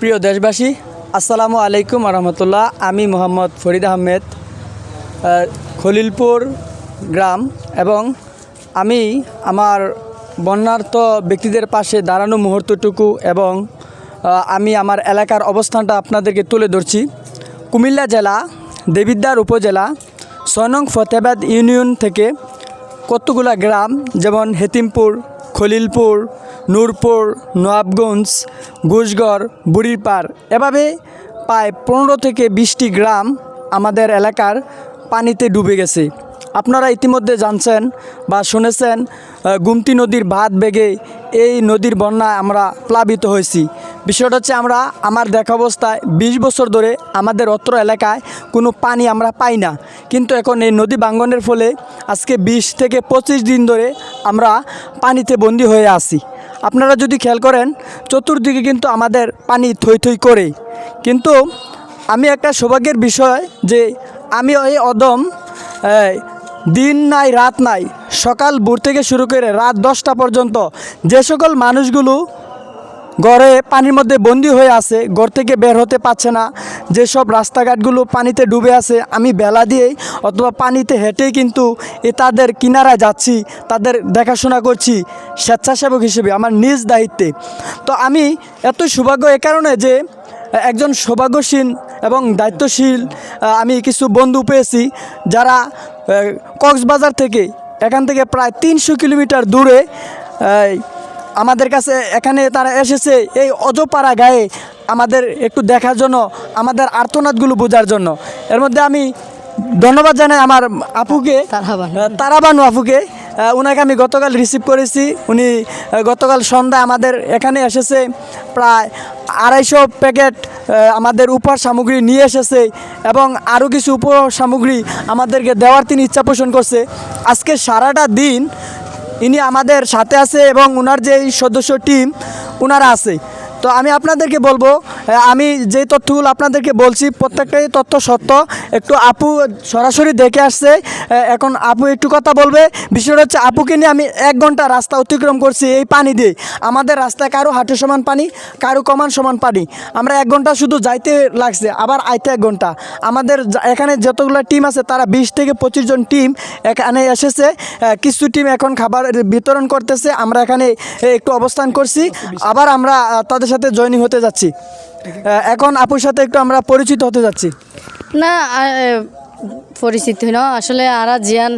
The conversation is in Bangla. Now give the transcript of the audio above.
প্রিয় দেশবাসী, আসসালামু আলাইকুম রহমতুল্লাহ আমি মোহাম্মদ ফরিদ আহমেদ খলিলপুর গ্রাম এবং আমি আমার বন্যার্থ ব্যক্তিদের পাশে দাঁড়ানো মুহূর্তটুকু এবং আমি আমার এলাকার অবস্থানটা আপনাদেরকে তুলে ধরছি। কুমিল্লা জেলা, দেবিদ্বার উপজেলা ছয় নং ফতেবাদ ইউনিয়ন থেকে কতগুলা গ্রাম, যেমন হেতিমপুর খলিলপুর, নূরপুর নবাবগঞ্জ ঘুষগড় বুড়িরপাড় এভাবে প্রায় পনেরো থেকে বিশটি গ্রাম আমাদের এলাকার পানিতে ডুবে গেছে। আপনারা ইতিমধ্যে জানছেন বা শুনেছেন গুমতি নদীর ভাত বেগে এই নদীর বন্যায় আমরা প্লাবিত হয়েছি। বিষয়টা হচ্ছে আমরা, আমার দেখা অবস্থায় বিশ বছর ধরে আমাদের অত্র এলাকায় কোনো পানি আমরা পাই না। কিন্তু এখন এই নদী বাঙ্গনের ফলে আজকে বিশ থেকে পঁচিশ দিন ধরে আমরা পানিতে বন্দি হয়ে আছি। আপনারা যদি খেয়াল করেন, চতুর্দিকে কিন্তু আমাদের পানি থই থই করে। কিন্তু আমি একটা সৌভাগ্যের বিষয় যে আমি ওই অদম দিন নাই, রাত নাই সকাল ভোর থেকে শুরু করে রাত দশটা পর্যন্ত যে সকল মানুষগুলো ঘরে পানির মধ্যে বন্দি হয়ে আছে, ঘর থেকে বের হতে পারছে না যেসব রাস্তাঘাটগুলো পানিতে ডুবে আছে, আমি বেলা দিয়েই অথবা পানিতে হেঁটেই কিন্তু এ তাদের কিনারায় যাচ্ছি, তাদের দেখাশোনা করছি, স্বেচ্ছাসেবক হিসেবে আমার নিজ দায়িত্বে। তো আমি এত সৌভাগ্য এ কারণে যে একজন সৌভাগ্যশীল এবং দায়িত্বশীল আমি কিছু বন্ধু পেয়েছি যারা কক্সবাজার থেকে এখান থেকে প্রায় তিনশো কিলোমিটার দূরে আমাদের কাছে এখানে তারা এসেছে এই অজপাড়া গায়ে আমাদের একটু দেখার জন্য আমাদের আর্তনাদগুলো বোঝার জন্য এর মধ্যে আমি ধন্যবাদ জানাই আমার আপুকে তারাবানু। আপুকে ওনাকে আমি গতকাল রিসিভ করেছি। উনি গতকাল সন্ধ্যায় আমাদের এখানে এসেছে। প্রায় আড়াইশো প্যাকেট আমাদের উপহার সামগ্রী নিয়ে এসেছে এবং আরও কিছু উপহার সামগ্রী আমাদেরকে দেওয়ার তিনি ইচ্ছা পোষণ করছে। আজকে সারাটা দিন ইনি আমাদের সাথে আছে এবং ওনার যে সদস্য টিম ওনারা আছে। তো আমি আপনাদেরকে বলব আমি যে তথ্যগুলো আপনাদেরকে বলছি প্রত্যেকটাই তথ্য সত্য। একটু আপু সরাসরি দেখে আসছে এখন আপু একটু কথা বলবে। বিষয়টা হচ্ছে আপুকে নিয়ে আমি এক ঘণ্টা রাস্তা অতিক্রম করছি এই পানি দিয়ে। আমাদের রাস্তায় কারও হাঁটু সমান পানি কারও কমান সমান পানি। আমরা এক ঘণ্টা শুধু যাইতে লাগছে আবার আইতে এক ঘণ্টা। আমাদের এখানে যতগুলো টিম আছে তারা বিশ থেকে পঁচিশ জন টিম এখানে এসেছে। কিছু টিম এখন খাবার বিতরণ করতেছে। আমরা এখানে একটু অবস্থান করছি। আবার আমরা আহ, তাদের সাথে জয়নিং হতে যাচ্ছি। এখন আপুর সাথে একটু আমরা পরিচিত হতে যাচ্ছি। না পরিচিত ন আসলে আরা জিয়ান